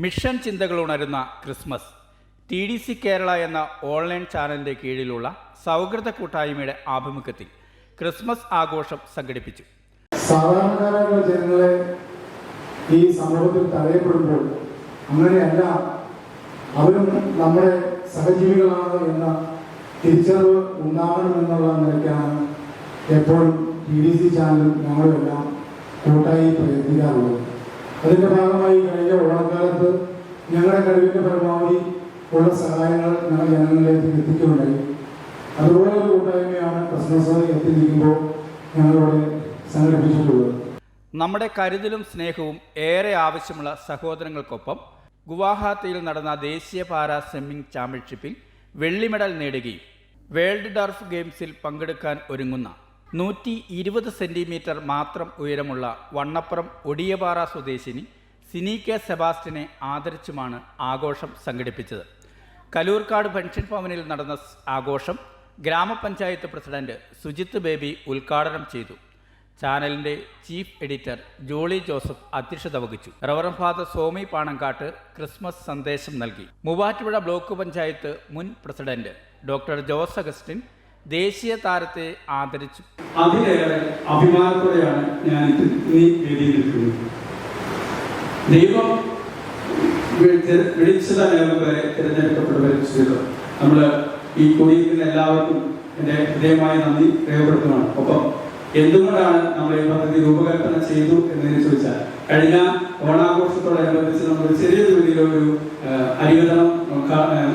Mission ചിന്തകൾ ഉണരുന്ന Christmas T D C Kerala എന്ന online ചാനലിന്റെ കീഴിലുള്ള സൗഹൃദ കൂട്ടായ്മയുടെ ആഭിമുഖ്യത്തിൽ ക്രിസ്മസ് ആഘോഷം സംഘടിപ്പിച്ചു. സാധാരണക്കാരായുള്ള ജനങ്ങളെ ഈ സമൂഹത്തിൽ തടയപ്പെടുമ്പോൾ അങ്ങനെയല്ല അവരും നമ്മുടെ സഹജീവികളാണ് എന്ന തിരിച്ചറിവ് ഉണ്ടാകണമെന്നുള്ള നിലയ്ക്കാണ് എപ്പോഴും ടി ഡി സി ചാനലും ഞങ്ങളുമെല്ലാം കൂട്ടായി പ്രയത്നിക്കാറുള്ളത് അതിന്റെ ഭാഗമായി കഴിഞ്ഞ ഓണക്കാലത്ത് ഞങ്ങളുടെ കഴിവിന്റെ പരമാവധി ഉള്ള സഹായങ്ങൾ ഞങ്ങൾ ജനങ്ങളിലേക്ക് എത്തിക്കുകയുണ്ടായി അതുപോലെ ഒരു കൂട്ടായ്മയാണ് ക്രിസ്മസ് എത്തിയിരിക്കുമ്പോൾ ഞങ്ങളിവിടെ സംഘടിപ്പിച്ചിട്ടുള്ളത്. നമ്മുടെ കരുതലും സ്നേഹവും ഏറെ ആവശ്യമുള്ള സഹോദരങ്ങൾക്കൊപ്പം ഗുവാഹത്തിയിൽ നടന്ന ദേശീയ പാരാ സ്വിമ്മിംഗ് ചാമ്പ്യൻഷിപ്പിൽ വെള്ളി മെഡൽ നേടുകയും വേൾഡ് ഡർഫ് ഗെയിംസിൽ പങ്കെടുക്കാൻ ഒരുങ്ങുന്ന നൂറ്റി ഇരുപത് സെന്റിമീറ്റർ മാത്രം ഉയരമുള്ള വണ്ണപ്പുറം ഒടിയപാറ സ്വദേശിനി സിനി കെ സെബാസ്റ്റിനെ ആദരിച്ചുമാണ് ആഘോഷം സംഘടിപ്പിച്ചത്. കലൂർക്കാട് പെൻഷൻ ഭവനിൽ നടന്ന ആഘോഷം ഗ്രാമപഞ്ചായത്ത് പ്രസിഡന്റ് സുജിത്ത് ബേബി ഉദ്ഘാടനം ചെയ്തു. ചാനലിന്റെ ചീഫ് എഡിറ്റർ ജോളി ജോസഫ് അധ്യക്ഷത വഹിച്ചു. Reverend father Somi Panankattu Christmas സന്ദേശം നൽകി. മൂവാറ്റുപുഴ ബ്ലോക്ക് പഞ്ചായത്ത് മുൻ പ്രസിഡന്റ് ഡോക്ടർ ജോസ് അഗസ്റ്റിൻ ദേശീയ താരത്തെ ആദരിച്ചു. അതിലേറെ അഭിമാനത്തോടെയാണ് ഞാൻ വേദിയിൽ നിൽക്കുന്നത് ദൈവം വിളിച്ച- വിളിച്ചത നേരം വരെ തിരഞ്ഞെടുക്കപ്പെട്ടവരെ ചെയ്തു. നമ്മൾ ഈ കൂടിയിരിക്കുന്ന എല്ലാവർക്കും എന്റെ ഹൃദയമായ നന്ദി രേഖപ്പെടുത്തുകയാണ് ഒപ്പം എന്തുകൊണ്ടാണ് നമ്മൾ ഈ പദ്ധതി രൂപകൽപ്പന ചെയ്തു എന്നതിനെ ചോദിച്ചാൽ കഴിഞ്ഞ ഓണാഘോഷത്തോടനുബന്ധിച്ച് നമ്മൾ ചെറിയ രീതിയിലൊരു ആ,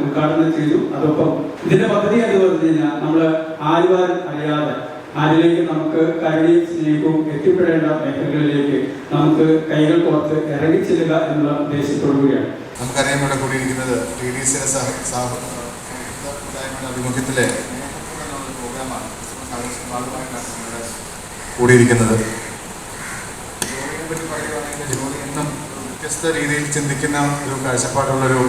ഉദ്ഘാടനം ചെയ്തു. അതോടൊപ്പം ഇതിന്റെ പദ്ധതി എന്ന് പറഞ്ഞു കഴിഞ്ഞാൽ നമ്മൾ ആരുവാരും അറിയാതെ ആരിലേക്ക് നമുക്ക് കരുണയും സ്നേഹവും എത്തിപ്പെടേണ്ട മേഖലകളിലേക്ക് നമുക്ക് കൈകൾ കോർത്ത് ഇറങ്ങിച്ചെല്ലുക എന്നുള്ള ഉദ്ദേശത്തോടുകൂടിയാണ് നമുക്കറിയാം ഇവിടെ കൂടിയിരിക്കുന്നത് ടി ഡി സി ആഭിമുഖ്യത്തിലെ പ്രോഗ്രാമാണ്. കൂടിയിരിക്കുന്നത്. വ്യത്യസ്ത രീതിയിൽ ചിന്തിക്കുന്ന ഒരു കാഴ്ചപ്പാടുള്ളൊരു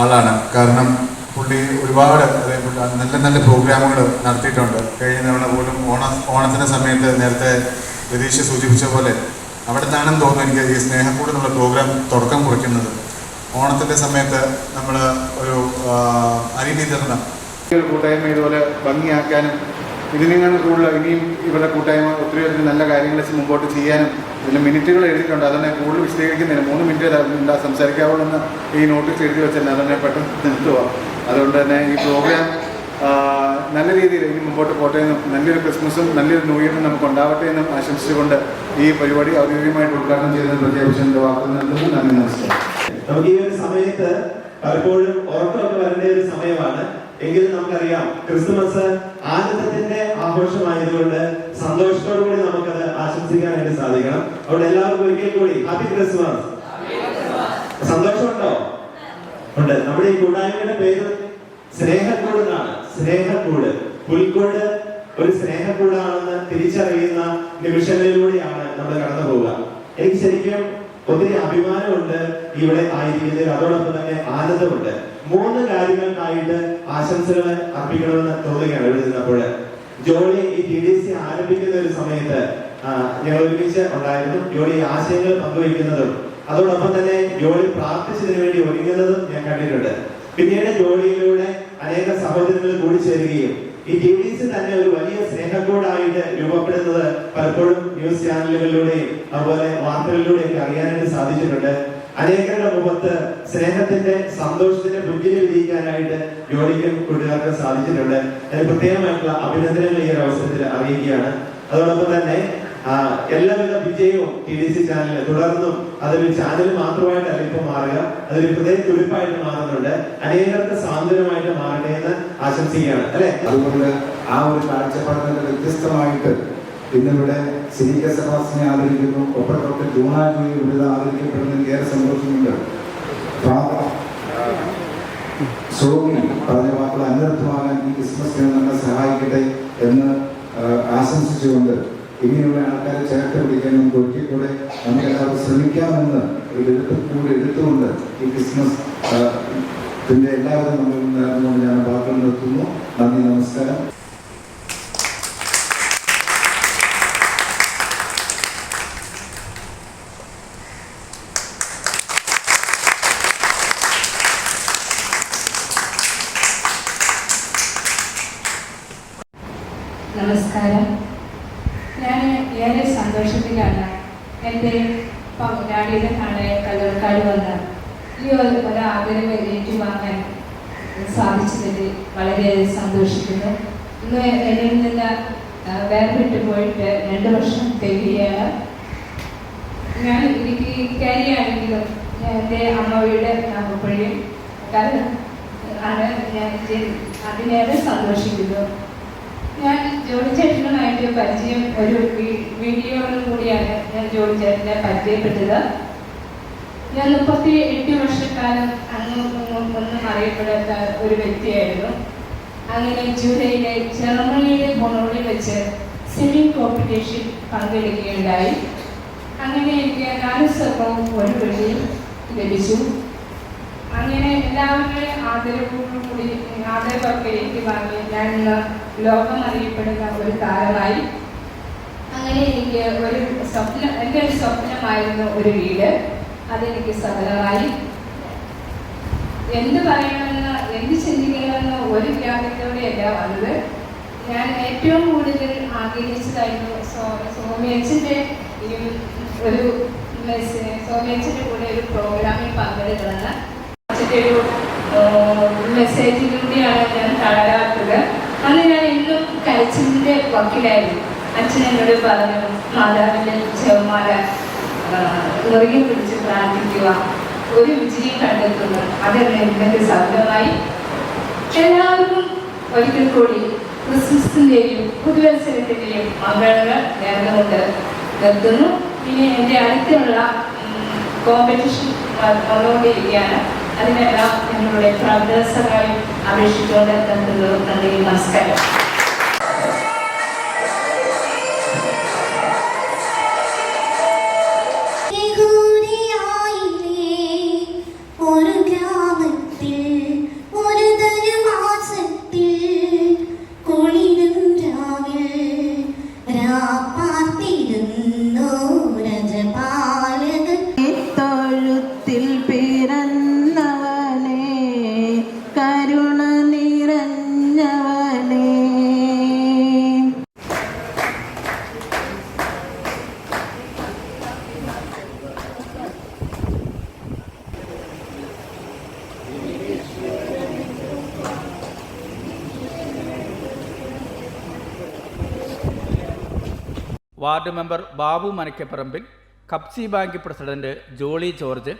ആളാണ്. കാരണം പുള്ളി ഒരുപാട് നല്ല നല്ല പ്രോഗ്രാമുകൾ നടത്തിയിട്ടുണ്ട്. കഴിഞ്ഞ തവണ പോലും ഓണ ഓണത്തിന്റെ സമയത്ത് നേരത്തെ രതീഷ് സൂചിപ്പിച്ച പോലെ അവിടെ നിന്നാണെന്ന് തോന്നുന്നു എനിക്ക് ഈ സ്നേഹക്കൂട് എന്നുള്ള പ്രോഗ്രാം തുടക്കം കുറിക്കുന്നത്. ഓണത്തിന്റെ സമയത്ത് നമ്മൾ ഒരു അരി വിതരണം. കൂട്ടായ്മ ഇതുപോലെ ഭംഗിയാക്കാനും ഇതിനെങ്ങനെ കൂടുതൽ ഇനിയും ഇവരുടെ കൂട്ടായ്മ ഒത്തിരി ഒത്തിരി നല്ല കാര്യങ്ങൾ വെച്ച് മുമ്പോട്ട് ചെയ്യാനും ഇതിന്റെ മിനിറ്റുകൾ എഴുതിയിട്ടുണ്ട്. അതന്നെ കൂടുതൽ വിശദീകരിക്കുന്നതിന് മൂന്ന് മിനിറ്റ് സംസാരിക്കാവുള്ളൂ എന്ന് ഈ നോട്ടീസ് എഴുതി വെച്ചാൽ അതെന്നെ പെട്ടെന്ന് നിർത്തുക അതുകൊണ്ട് തന്നെ ഈ പ്രോഗ്രാം നല്ല രീതിയിൽ ഇനി മുമ്പോട്ട് പോട്ടെ എന്നും നല്ലൊരു ക്രിസ്മസും നല്ലൊരു ന്യൂ ഇയറും നമുക്ക് ഉണ്ടാവട്ടെ എന്നും ആശംസിച്ചുകൊണ്ട് ഈ പരിപാടി ഔദ്യോഗികമായിട്ട് ഉദ്ഘാടനം ചെയ്തതിന് പ്രത്യേകിച്ച് വാക്കുകൾ നൽകുന്നു നന്ദി നമസ്കാരം. നമുക്ക് ഈ ഒരു സമയത്ത് പലപ്പോഴും ഓർമ്മയൊക്കെ വരേണ്ട ഒരു സമയമാണ്. എങ്കിലും നമുക്കറിയാം ക്രിസ്മസ് ആനന്ദത്തിന്റെ ആഘോഷമായതുകൊണ്ട് സന്തോഷത്തോടു കൂടി നമുക്കത് ആശംസിക്കാനായിട്ട് സാധിക്കണം. അവിടെ എല്ലാവർക്കും ഒരിക്കൽ കൂടി ഹാപ്പി ക്രിസ്മസ് സന്തോഷമുണ്ടോ? ഉണ്ട്. നമ്മുടെ ഈ കൂട്ടായ്മയുടെ പേര് സ്നേഹക്കൂട് എന്നാണ് സ്നേഹക്കൂട്. പുൽക്കൂട് ഒരു സ്നേഹക്കൂടാണെന്ന് തിരിച്ചറിയുന്ന നിമിഷങ്ങളിലൂടെയാണ് നമ്മൾ കടന്നു പോവുക എനിക്ക് ശരിക്കും ഒത്തിരി അഭിമാനമുണ്ട് ഇവിടെ ആയിരിക്കുന്നതിൽ. അതോടൊപ്പം തന്നെ ആനന്ദമുണ്ട്. മൂന്ന് കാര്യങ്ങൾക്കായിട്ട് ആശംസകൾ അർപ്പിക്കണമെന്ന് തോന്നുകയാണ് ഇവിടെ നിന്നപ്പോൾ. ജോലി ഈ ടി ഡി സി ആരംഭിക്കുന്ന ഒരു സമയത്ത് ഞങ്ങൾ ഒരുമിച്ച് ഉണ്ടായിരുന്നു. ജോലി ആശയങ്ങൾ പങ്കുവയ്ക്കുന്നതും അതോടൊപ്പം തന്നെ ജോലി പ്രാർത്ഥിച്ചതിന് വേണ്ടി ഒരുങ്ങുന്നതും ഞാൻ കണ്ടിട്ടുണ്ട്. പിന്നീട് ജോലിയിലൂടെ അനേക സഹോദരങ്ങൾ കൂടി ചേരുകയും ഈ ടി വി സി തന്നെ ഒരു വലിയ സ്നേഹക്കൂടായിട്ട് രൂപപ്പെടുന്നത് പലപ്പോഴും ന്യൂസ് ചാനലുകളിലൂടെയും അതുപോലെ വാർത്തകളിലൂടെയൊക്കെ അറിയാനായിട്ട് സാധിച്ചിട്ടുണ്ട്. അനേകരുടെ മുഖത്ത് സ്നേഹത്തിന്റെ സന്തോഷത്തിന്റെ പുഞ്ചിരി വിജയിക്കാനായിട്ട് ജോലിക്കും കൂട്ടുകാർക്കും സാധിച്ചിട്ടുണ്ട്. അതിന് പ്രത്യേകമായിട്ടുള്ള അഭിനന്ദനങ്ങൾ ഈ ഒരു അവസരത്തിൽ അറിയിക്കുകയാണ്. അതോടൊപ്പം തന്നെ എല്ലാവിധ വിജയവും ടി ഡി സി ചാനലിൽ തുടർന്നും അതൊരു ചാനൽ മാത്രമായിട്ടല്ല ഇപ്പൊ മാറുക. അതൊരു ഹൃദയ തുടിപ്പായിട്ട് മാറുന്നുണ്ട്. അനേകർക്ക് സാന്ത്വനമായിട്ട് മാറട്ടെ എന്ന് ആശംസിക്കുകയാണ്. അല്ലെ? അതുകൊണ്ട് ആ ഒരു കാഴ്ചപ്പാടിൽ നിന്ന് വ്യത്യസ്തമായിട്ട് ഇന്നിവിടെ സിനിക സഭാസിനെ ആദരിക്കുന്നു. ഒപ്പം ഡോക്ടർ ജൂണ ജോയി ഇവിടെ ആദരിക്കപ്പെടുന്നതിൽ ഏറെ സന്തോഷമുണ്ട്. സോമി പറഞ്ഞ വാക്കുകൾ അനർത്ഥമാകാൻ ഈ ക്രിസ്മസ് ദിനം നമ്മളെ സഹായിക്കട്ടെ എന്ന് ആശംസിച്ചുകൊണ്ട് ഇങ്ങനെയുള്ള ആൾക്കാരെ ചേർത്ത് പിടിക്കാൻ നമുക്ക് ഒരിക്കൽ ഒരിക്കൽക്കൂടെ നമുക്കെല്ലാവരും ശ്രമിക്കാമെന്ന് ഒരിടത്തും കൂടി എടുത്തുകൊണ്ട് ഈ ക്രിസ്മസ് പിന്നെ എല്ലാവരും നമ്മൾ നേർന്നുകൊണ്ട് ഞാൻ വാക്കുകൾ നിർത്തുന്നു. നന്ദി നമസ്കാരം. നമസ്കാരം. എന്റെ പങ്കാളിയുടെ നാളെ കല്ലൂർക്കാട് വന്ന ഈ ഒരു ആഗ്രഹം ആദരവ് ഏറ്റുവാങ്ങാൻ സാധിച്ചതിൽ വളരെ സന്തോഷിക്കുന്നു. ഇന്ന് എന്നിൽ നിന്ന് വേർപെട്ട് പോയിട്ട് രണ്ട് വർഷം തികയാണ് ഞാൻ ഇടുക്കിക്കാരിയാണെങ്കിലും ഞാൻ എന്റെ അമ്മയുടെ നാമപ്പഴിയും കാരണം ആണ് ഞാൻ അതിനേറെ സന്തോഷിക്കുന്നു. ഞാൻ ജോലി ചേട്ടനുമായിട്ട് പരിചയം ഒരു വീ- വീഡിയോയിൽ കൂടിയാണ് ഞാൻ ജോലി ചേട്ടനെ പരിചയപ്പെട്ടത്. ഞാൻ മുപ്പത്തി എട്ട് വർഷക്കാലം അങ്ങും ഒന്നും അറിയപ്പെടാത്ത ഒരു വ്യക്തിയായിരുന്നു. അങ്ങനെ ജൂലൈയിലെ ജർമ്മനിയിലെ ബൊണോളിൽ വെച്ച് സ്വിമ്മിംഗ് കോമ്പറ്റീഷൻ പങ്കെടുക്കുകയുണ്ടായി. അങ്ങനെ എനിക്ക് നാല് സ്വർണവും ഒരു വെള്ളിയും ലഭിച്ചു. അങ്ങനെ എല്ലാവരുടെയും ആദരവോടുകൂടി ആദരവൊക്കെ ഏറ്റുവാങ്ങി ഞാൻ ലോകം അറിയപ്പെടുന്ന ഒരു താരമായി. അങ്ങനെ എനിക്ക് ഒരു സ്വപ്നം എന്റെ ഒരു സ്വപ്നമായിരുന്നു ഒരു വീട്. അതെനിക്ക് സഫലമായി എന്ത് പറയണമെന്ന് എന്ത് ചിന്തിക്കണമെന്ന് ഒരു ഗ്രാമത്തോടെയല്ല വന്നത്. ഞാൻ ഏറ്റവും കൂടുതൽ ആഗ്രഹിച്ചതായിരുന്നു ഈ ഒരു സോമേച്ചിന്റെ കൂടെ ഒരു പ്രോഗ്രാമിൽ പങ്കെടുക്കണമെന്ന് ഒരു മെസ്സേജിലൂടെയാണ് ഞാൻ തളരാത്തത് അന്ന് ഞാൻ ഇന്നും കരച്ചിലിന്റെ വക്കിലായിരുന്നു. അച്ഛൻ എന്നോട് പറഞ്ഞു മാതാവിന്റെ ചെവമാല മുറുകെ പിടിച്ച് പ്രാർത്ഥിക്കുക. ഒരു വിജയം കണ്ടെത്തുന്നു. അതെന്നെ എനിക്ക് സഫലമായി എല്ലാവർക്കും ഒരിക്കൽ കൂടി ക്രിസ്മസിന്റെയും പുതുവത്സരത്തിന്റെയും മംഗളങ്ങൾ നേർന്നുകൊണ്ട് നിർത്തുന്നു. ഇനി എന്റെ അടുത്തുള്ള കോമ്പറ്റീഷൻ വന്നുകൊണ്ടിരിക്കുകയാണ്. അതിനെല്ലാം നിങ്ങളുടെ പ്രാർത്ഥന സഹായം അപേക്ഷിച്ചുകൊണ്ട് നിർത്തുന്നു നന്ദി നമസ്കാരം. Ward member Babu മനക്കപ്പറമ്പിൽ കപ്സി bank president Jolly George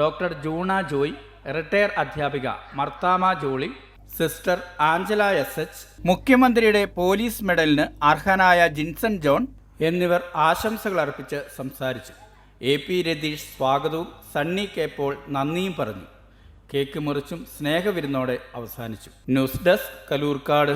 doctor Juna Joy retired അധ്യാപിക Marthama Jolly sister Angela S H മുഖ്യമന്ത്രിയുടെ പോലീസ് മെഡലിന് അർഹനായ ജിൻസൺ ജോൺ എന്നിവർ ആശംസകൾ അർപ്പിച്ച് സംസാരിച്ചു. എ പി രതീഷ് സ്വാഗതവും സണ്ണി കെ പോൾ നന്ദിയും പറഞ്ഞു. കേക്ക് മുറിച്ചും സ്നേഹവിരുന്നോടെ അവസാനിച്ചു. News desk Kalloorkad.